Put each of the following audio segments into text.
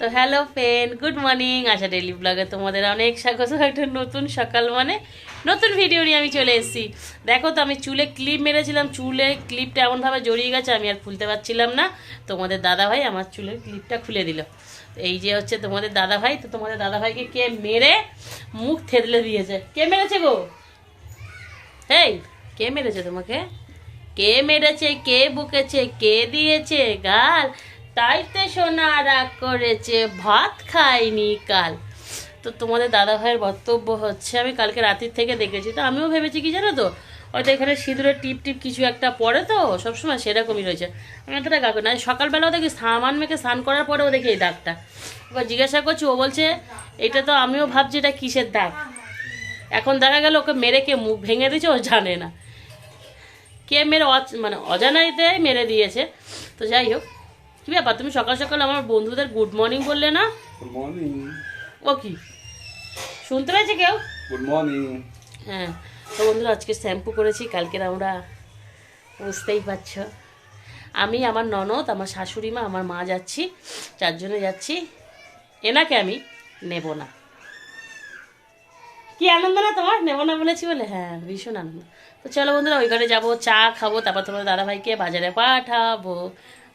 তো hello friend, good morning. Asha daily ব্লগে তোমাদের অনেক স্বাগত। একটা নতুন সকাল মানে নতুন ভিডিও নিয়ে আমি চলে এসেছি। দেখো তো, আমি চুলে ক্লিপ মেরেছিলাম। চুলে ক্লিপটা এমনভাবে জড়িয়ে গেছে, আমি আর খুলতে পারছিলাম না। তোমাদের দাদা ভাই আমার চুলের ক্লিপটা খুলে দিল। এই যে হচ্ছে তোমাদের দাদা ভাই তো তোমাদের দাদা ভাইকে কে মেরে মুখ থেতলে দিয়েছে। কে মেরেছে গো? এই কে মেরেছে তোমাকে? কে মেরেছে? কে বুকেছে? কে দিয়েছে? গাল? তাইতে সোনা রাগ করেছে, ভাত খায়নি কাল। তো তোমাদের দাদা ভাইয়ের বক্তব্য হচ্ছে, আমি কালকে রাতের থেকে দেখেছি, তো আমিও ভেবেছি কি জানো তো? হয়তো এখানে সিঁদুরের টিপ টিপ কিছু একটা পড়ে তো, সবসময় সেরকমই রয়েছে। আমি এতটা গা না। সকালবেলাও দেখি সামান মেখে স্নান করার পরেও দেখি এই দাগটা। এবার জিজ্ঞাসা করছি, ও বলছে, এটা তো আমিও ভাবছি, এটা কিসের দাগ? এখন দেখা গেল, ওকে মেরে কে মুখ ভেঙে দিয়েছে, ও জানে না। কে মেরে মানে অজানাইতে মেরে দিয়েছে। তো যাই হোক কী ব্যাপার? তুমি সকাল সকাল আমার বন্ধুদের গুড মর্নিং বললে না? গুড মর্নিং ও কি? শুনতে পেয়েছে কেউ? গুড মর্নিং হ্যাঁ। তো বন্ধুরা আজকে শ্যাম্পু করেছি কালকের আমরা বুঝতেই পারছ। আমি আমার ননদ আমার শাশুড়ি মা আমার মা যাচ্ছি চারজনে যাচ্ছি। এনাকে আমি নেব না। কি আনন্দ না তোমার? নেব না বলেছি বলে? হ্যাঁ ভীষণ আনন্দ। তো চলো বন্ধুরা ওই ঘরে যাব চা খাব তারপর তোমার দাদাভাইকে বাজারে পাঠাবো।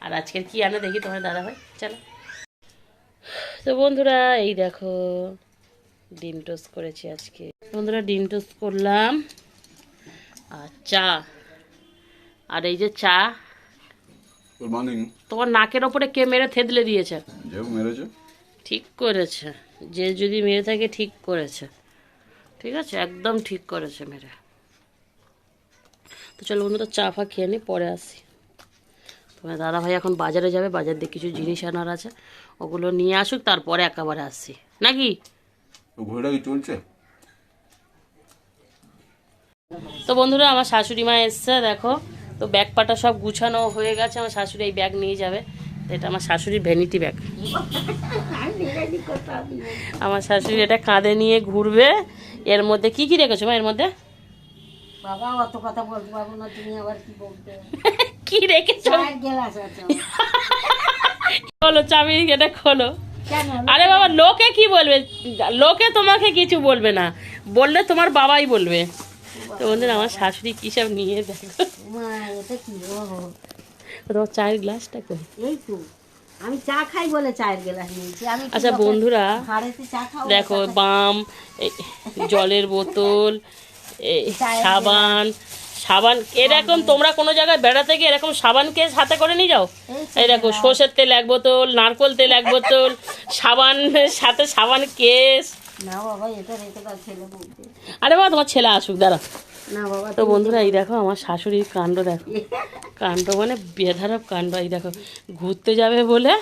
আর আজকের কি আনে দেখি তোমার দাদা ভাই? চলো। তো বন্ধুরা এই দেখো ডিম টোস্ট করেছি আজকে। বন্ধুরা ডিম টোস্ট করলাম। আর চা। আর এই যে চা তোমার নাকের ওপরে কে মেরে থেতলে দিয়েছে? ঠিক করেছে। যে যদি মেরে থাকে ঠিক করেছে। ঠিক আছে? একদম ঠিক করেছে মেরে। তো চলো বন্ধুরা চা ফা খেয়ে নি পরে আসি। তোমার দাদা ভাই এখন বাজারে যাবে বাজার দিয়ে কিছু জিনিস আনার আছে। ওগুলো নিয়ে আসুক তারপরে একেবারে আসছি। নাকি? ও কি চলছে? তো বন্ধুরা আমার শাশুড়ি মা এসছে দেখো। তো ব্যাগ পাটা সব গুছানো হয়ে গেছে আমার শাশুড়ি এই ব্যাগ নিয়ে যাবে। তো এটা আমার শাশুড়ির ভ্যানিটি ব্যাগ আমার শাশুড়ি এটা কাঁধে নিয়ে ঘুরবে। এর মধ্যে কি কি রেখেছো মা এর মধ্যে? বাবা অত কথা বলতে পারব না তুমি আবার কি বলতে? কি রেখেছো? খোলো চাবি এটা খোলো। আরে বাবা লোকে কি বলবে? লোকে তোমাকে কিছু বলবে না। বললে তোমার বাবাই বলবে। তো বন্ধুরা আমার শাশুড়ি কি সব নিয়ে দেখো। তোমার চায়ের গ্লাসটা কই এই তো আমি চা খাই বলে চায়ের গ্লাস নিয়েছি। আমি আচ্ছা বন্ধুরা দেখো বাম জলের বোতল সাবান সাবান এরকম তোমরা কোনো জায়গায় বেড়াতে গিয়ে এরকম সাবান কেস হাতে করে নিয়ে যাও। এই দেখো সর্ষের তেল এক বোতল নারকোল তেল এক বোতল সাবান সাথে সাবান কেস। আরে বাবা তোমার ছেলে আসুক দাঁড়া না বাবা তো বন্ধুরা এই দেখো আমার শাশুড়ির কাণ্ড দেখো। কাণ্ড মানে বেধারব কাণ্ড এই দেখো। ঘুরতে যাবে বলে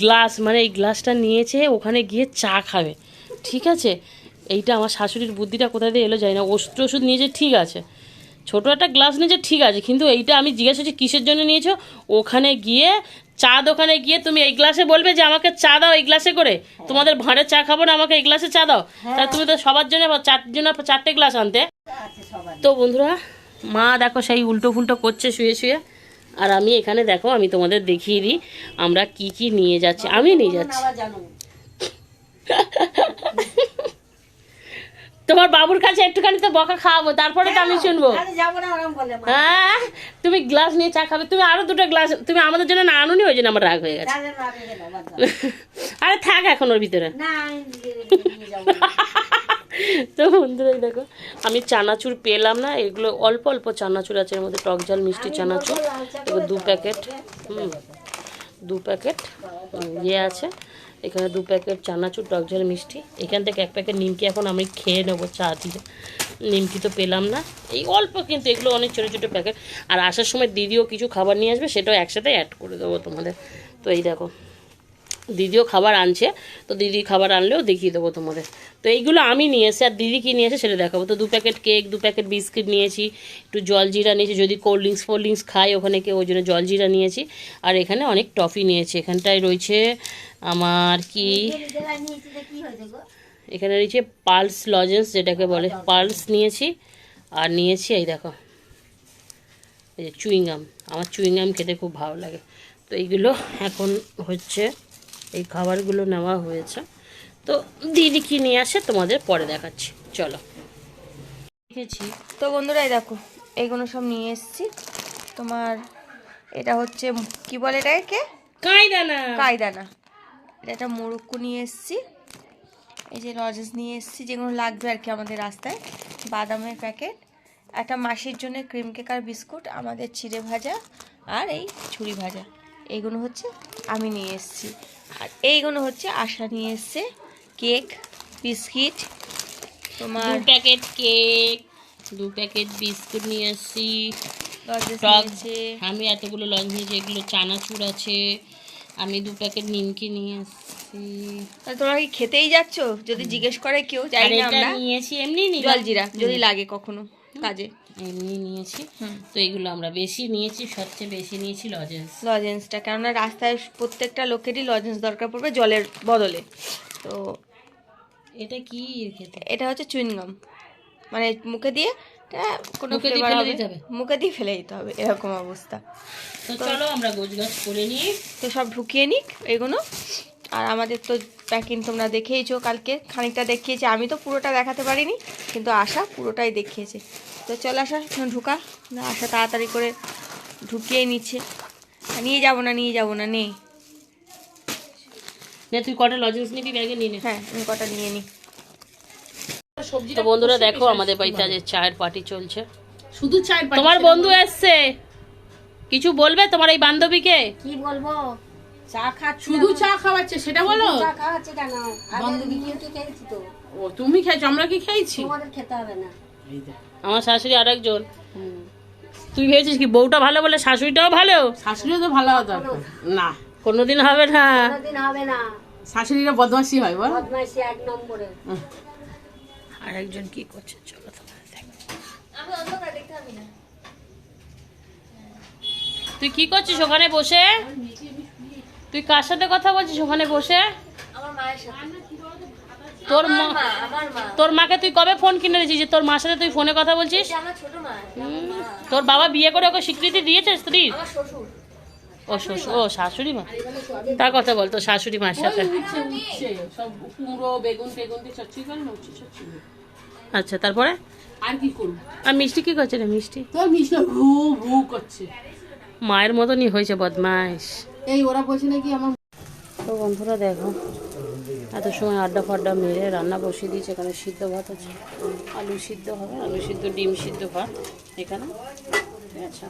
গ্লাস মানে এই গ্লাসটা নিয়েছে ওখানে গিয়ে চা খাবে। ঠিক আছে? এইটা আমার শাশুড়ির বুদ্ধিটা কোথায় দিয়ে এলো যায় না। ওষুধ ওষুধ নিয়েছে ঠিক আছে। ছোটো একটা গ্লাস নিয়েছে ঠিক আছে কিন্তু এইটা আমি জিজ্ঞাসা করছি কিসের জন্য নিয়েছো? ওখানে গিয়ে চা দোকানে গিয়ে তুমি এই গ্লাসে বলবে যে আমাকে চা দাও এই গ্লাসে করে। তোমাদের ভাঁড়ে চা খাব না আমাকে এই গ্লাসে চা দাও। তা তুমি তো সবার জন্য চারজন চারটে গ্লাস আনতে। তো বন্ধুরা মা দেখো সেই উল্টো ফুলটো করছে শুয়ে শুয়ে। আর আমি এখানে দেখো আমি তোমাদের দেখিয়ে দিই আমরা কি কি নিয়ে যাচ্ছি। আমি নিয়ে যাচ্ছি। তোমার বাবুর কাছে একটুখানি তো বকা খাওয়াবো তারপরে তো আমি শুনব। বলে মা। হ্যাঁ তুমি গ্লাস নিয়ে চা খাবে তুমি আরও দুটো গ্লাস তুমি আমাদের জন্য না আনুনি ওই জন্য আমার রাগ হয়ে গেছে। আরে থাক এখন ওর ভিতরে। তো বন্ধুরাই দেখো আমি চানাচুর পেলাম না এগুলো অল্প অল্প চানাচুর আছে এর মধ্যে টক ঝাল মিষ্টি চানাচুর এগুলো দু প্যাকেট হুম। দু প্যাকেট ইয়ে আছে। এখানে দু প্যাকেট চানাচুর টকঝাল মিষ্টি। এখান থেকে এক প্যাকেট নিমকি এখন আমি খেয়ে নেব, চা দিয়ে। নিমকি তো পেলাম না। এই অল্প কিন্তু, এগুলো অনেক ছোটো ছোটো প্যাকেট। আর আসার সময় দিদিও কিছু খাবার নিয়ে আসবে, সেটাও একসাথে অ্যাড করে দেবো তোমাদের। তো এই দেখো। দিদিও খাবার আনছে, তো দিদি খাবার আনলেও দেখিয়ে দেবো তোমাদের। তো এইগুলো আমি নিয়ে এসে আর দিদি কী নিয়ে এসে সেটা দেখাবো। তো দু প্যাকেট কেক, দু প্যাকেট বিস্কিট নিয়েছি, একটু জল জিরা নিয়েছি, যদি কোল্ড ড্রিঙ্কস, ফোল্ড ড্রিঙ্কস খাই ওখানে কেউ, ওই জন্য জল জিরা নিয়েছি। আর এখানে অনেক টফি নিয়েছি, এখানটায় রয়েছে আমার কি? এখানে রয়েছে পালস লজেন্স, যেটাকে বলে পালস নিয়েছি। আর নিয়েছি, এই দেখো, এই যে চুইংগাম, আমার চুইংগাম খেতে খুব ভালো লাগে। তো এইগুলো এখন হচ্ছে এই খাবারগুলো নেওয়া হয়েছে। তো দিদি কি নিয়ে আসে তোমাদের পরে দেখাচ্ছি। চলো। দেখেছি। তো বন্ধুরা এই দেখো এইগুলো সব নিয়ে এসেছি। তোমার এটা হচ্ছে কি বলে এটাকে? কায়দা না কায়দানা। এটা একটা মোরক্কো নিয়ে এসেছি। এই যে লজেস নিয়ে এসেছি যেগুলো লাগবে আর কি আমাদের রাস্তায়। বাদামের প্যাকেট একটা মাসির জন্য ক্রিম কেক আর বিস্কুট আমাদের চিড়ে ভাজা আর এই ছুরি ভাজা। এইগুলো হচ্ছে আমি নিয়ে এসেছি। আর এইগুলো হচ্ছে আশা নিয়ে এসছে। কেক বিস্কিট তোমার দু প্যাকেট কেক দু প্যাকেট বিস্কুট নিয়ে এসেছি। আমি এতগুলো লঞ্চ নিয়েছি এগুলো চানাচুর আছে। আমি দু প্যাকেট নিমকি নিয়ে এসেছি। তোমরা কি খেতেই যাচ্ছ? যদি জিজ্ঞেস করে কেউ জানি না আমরা। নিয়েছি এমনি জলজিরা যদি লাগে কখনো কাজে। এমনি নিয়েছি। তো এগুলো আমরা বেশি নিয়েছি সবচেয়ে বেশি নিয়েছি লজেন্স লজেন্সটা কেননা রাস্তায় প্রত্যেকটা লোকেরই লজেন্স দরকার পড়বে জলের বদলে। তো এটা কি খেতে? এটা হচ্ছে চুইনগাম। মানে মুখে দিয়ে কোনো মুখে দিয়ে ফেলে দিতে হবে? মুখে দিয়ে ফেলে দিতে হবে এরকম অবস্থা। তো চলো আমরা গোছ গাছ করে নিই। তো সব ঢুকিয়ে নিক এগুলো। আর আমাদের তো প্যাকিং তোমরা দেখেইছো কালকে খানিকটা দেখিয়েছে। আমি তো পুরোটা দেখাতে পারিনি কিন্তু আশা পুরোটাই দেখিয়েছে। তো চল আসা এখন ঢুকা আশা তাড়াতাড়ি করে ঢুকিয়ে নিচ্ছে। নিয়ে যাব না নিয়ে যাব না নেই নে তুই কটা লজেন্স নিবি? ব্যাগে নিয়ে নে। হ্যাঁ আমি কটা নিয়ে নিই তো বন্ধুরা দেখো আমাদের বাড়িতে আজ চায়ের পার্টি চলছে। শুধু চাই তোমার বন্ধু এসছে। কিছু বলবে তোমার এই বান্ধবীকে? কি বলব? চা খাচ্ছি শুধু চা খাওয়াচ্ছে সেটা বলো। চা খাওয়াচ্ছি কেন? বান্ধবী কি খেয়েছি তো? ও তুমি খেয়েছো আমরা কি খেয়েছি? তোমাদের খেতে হবে না। আমার শাশুড়ি আরেকজন। তুই ভেবেছিস কি বউটা ভালো বলে শাশুড়িটাও ভালো? শাশুড়িও তো ভালো হতো। দরকার না কোনোদিন হবে না। কোনোদিন হবে না। শাশুড়িরা বদমাসি হয় বল। এক নম্বরে। আরেকজন কি করছে? চলো তুই কি করছিস ওখানে বসে? তুই কার সাথে কথা বলছিস ওখানে বসে? আমার মায়ের সাথে। তোর মা তোর মাকে তুই কবে ফোন কিনে দিয়েছিস? যে তোর মার সাথে তুই ফোনে কথা বলছিস? আমার ছোট মা হুম, তোর বাবা বিয়ে করে ওকে স্বীকৃতি দিয়েছে শ্বশুর। ও শ্বশুর ও শাশুড়ি মা। তার কথা বলতো শাশুড়ি মার সাথে। আচ্ছা তারপরে? আর কি করব? আর মিষ্টি কি করছে রে মিষ্টি? তোর মিষ্টি ভু ভু করছে। মায়ের মতনই হয়েছে বদমাইশ। এই ওরা বলছে নাকি আমার তো বন্ধুরা দেখো, এত সময় আড্ডা ফাড্ডা মেরে রান্না বসিয়ে দিয়েছে, এখানে সিদ্ধ ভাত আছে। আলু সিদ্ধ হবে, আলু সিদ্ধ, ডিম সিদ্ধ ভাত এখানে আচ্ছা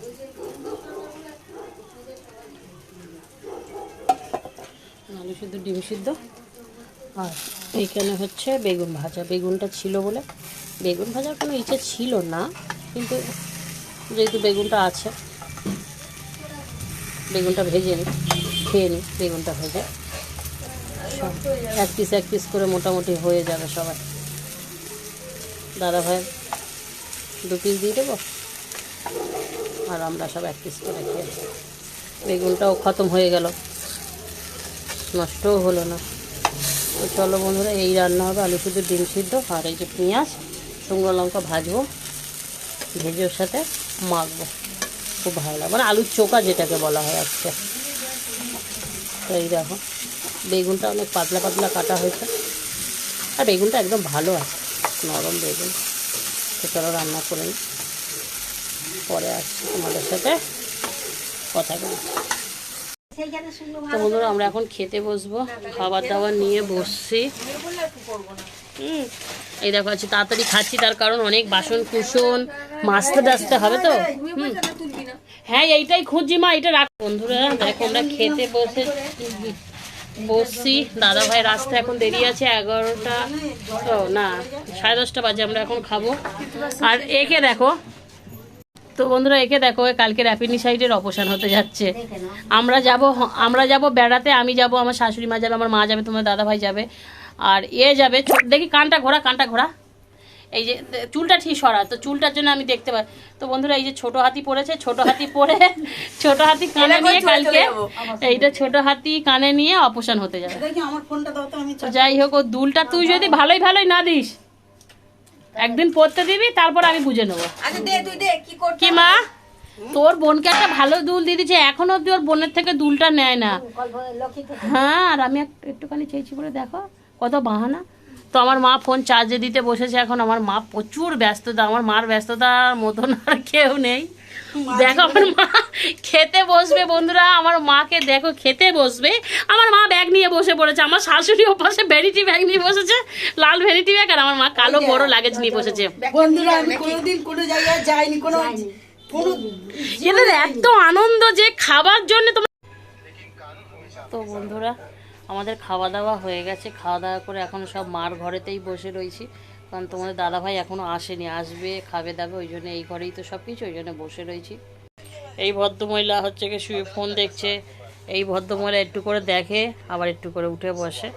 আলু সিদ্ধ, ডিম সিদ্ধ, আর এইখানে হচ্ছে বেগুন ভাজা। বেগুনটা ছিল বলে, বেগুন ভাজার কোনো ইচ্ছে ছিল না, কিন্তু যেহেতু বেগুনটা আছে বেগুনটা ভেজে নিই, খেয়ে নিই, বেগুনটা ভেজে। সব এক পিস এক পিস করে মোটামুটি হয়ে যাবে সবাই। দাদা ভাই দু পিস দিয়ে দেবো? আর আমরা সব এক পিস করে খেয়ে বেগুনটাও খতম হয়ে গেল। নষ্টও হলো না। চলো বন্ধুরা, এই রান্না হবে আলু শুধু ডিম সিদ্ধ, আর এই যে পেঁয়াজ, শুকনো লঙ্কা ভাজবো, ভেজে ওর সাথে মাখবো। খুব ভালো লাগে। মানে আলুর চোখা যেটাকে বলা হয় আজকে। তো এই দেখো, বেগুনটা অনেক পাতলা পাতলা কাটা হয়েছে। আর বেগুনটা একদম ভালো আছে, নরম বেগুন। চলো রান্না করে নিই। পরে আসছি তোমাদের সাথে কথা বলি তো বন্ধুরা, আমরা এখন খেতে বসবো। খাবার দাবার নিয়ে বসছি। হুম, এই দেখো আছি তাড়াতাড়ি খাচ্ছি, তার কারণ অনেক বাসন কুসন মাজতে টাজতে হবে তো? হুম। হ্যাঁ এইটাই খুঁজছি মা এটা রাখ। বন্ধুরা, দেখো আমরা খেতে বসে বসছি। দাদা ভাই রাস্তা এখন দেরি আছে, এগারোটা ও, না, সাড়ে দশটা বাজে, আমরা এখন খাব। আর একে দেখো, তো বন্ধুরা, একে দেখো কালকে র্যাপিনিসাইডের অপসান হতে যাচ্ছে। আমরা যাব আমরা যাব বেড়াতে, আমি যাব, আমার শাশুড়ি মা যাবে, আমার মা যাবে, তোমার দাদা ভাই যাবে। আর এ যাবে দেখি কানটা ঘোরা কানটা ঘোরা। এই যে চুলটা ঠিক সরা তো চুলটার জন্য আমি দেখতে পাই তো বন্ধুরা এই যে ছোট হাতি পড়েছে ছোট হাতি পরে ছোট হাতি কানে নিয়ে কালকে এইটা ছোট হাতি কানে নিয়ে অপসান হতে যাবে। যাই হোক ও দুলটা তুই যদি ভালোই ভালোই না দিস একদিন পড়তে দিবি তারপর আমি বুঝে নেব। আচ্ছা দে তুই দে কি মা? তোর বোনকে একটা ভালো দুল দিয়ে দিচ্ছে এখনও অব্দি ওর বোনের থেকে দুলটা নেয় না। হ্যাঁ আর আমি একটুখানি চেয়েছি বলে দেখো কত বাহানা। তো আমার মা ফোন চার্জে দিতে বসেছে এখন আমার মা প্রচুর ব্যস্ততা আমার মার ব্যস্ততার মতন আর কেউ নেই। দেখো আমার মা খেতে বসবে বন্ধুরা আমার মাকে দেখো খেতে বসবে। আমার মা ব্যাগ নিয়ে বসে পড়েছে আমার শাশুড়ি ওপাশে ভ্যানিটি ব্যাগ নিয়ে বসেছে লাল ভ্যানিটি ব্যাগ আর আমার মা কালো বড় লাগেজ নিয়ে বসেছে। বন্ধুরা আমি কোনোদিন কোনো জায়গায় যাইনি কোনো কোনো এদের এত আনন্দ যে খাবার জন্য তোমার তো বন্ধুরা আমাদের খাওয়া দাওয়া হয়ে গেছে। খাওয়া দাওয়া করে এখন সব মার ঘরেতেই বসে রয়েছি। কারণ তোমাদের দাদাভাই এখনও আসেনি। আসবে, খাবে, দাবে, ওই জন্য এই ঘরেই তো সব কিছু ওই জন্য বসে রয়েছি। এই ভদ্রমহিলা হচ্ছে কি শুয়ে ফোন দেখছে। এই ভদ্রমহিলা একটু করে দেখে, আবার একটু করে উঠে বসে।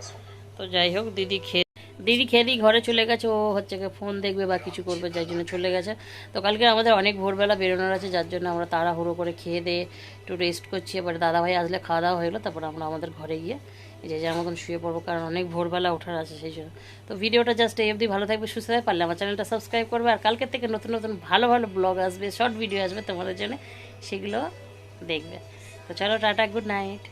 তো যাই হোক, দিদি খেয়ে দিদি খেয়ে দিয়ে ঘরে চলে গেছে। ও হচ্ছে কি ফোন দেখবে বা কিছু করবে, যার জন্য চলে গেছে। তো কালকে আমাদের অনেক ভোরবেলা বেরোনোর আছে, যার জন্য আমরা তাড়াহুড়ো করে খেয়ে দিয়ে একটু রেস্ট করছি। এবার দাদাভাই আসলে খাওয়া দাওয়া হয়ে গেলো তারপর আমরা আমাদের ঘরে গিয়ে এই যে যার মতন শুয়ে পড়ব, কারণ অনেক ভোরবেলা ওঠার আছে সেই জন্য। তো ভিডিওটা জাস্ট এই অবধি, ভালো থাকবে, সুস্থ থাকবে, পারলে আমার চ্যানেলটা সাবস্ক্রাইব করবে, আর কালকের থেকে নতুন নতুন, ভালো ভালো ব্লগ আসবে শর্ট ভিডিও আসবে তোমাদের জন্য, সেগুলো দেখবে। তো চলো, টাটা গুড নাইট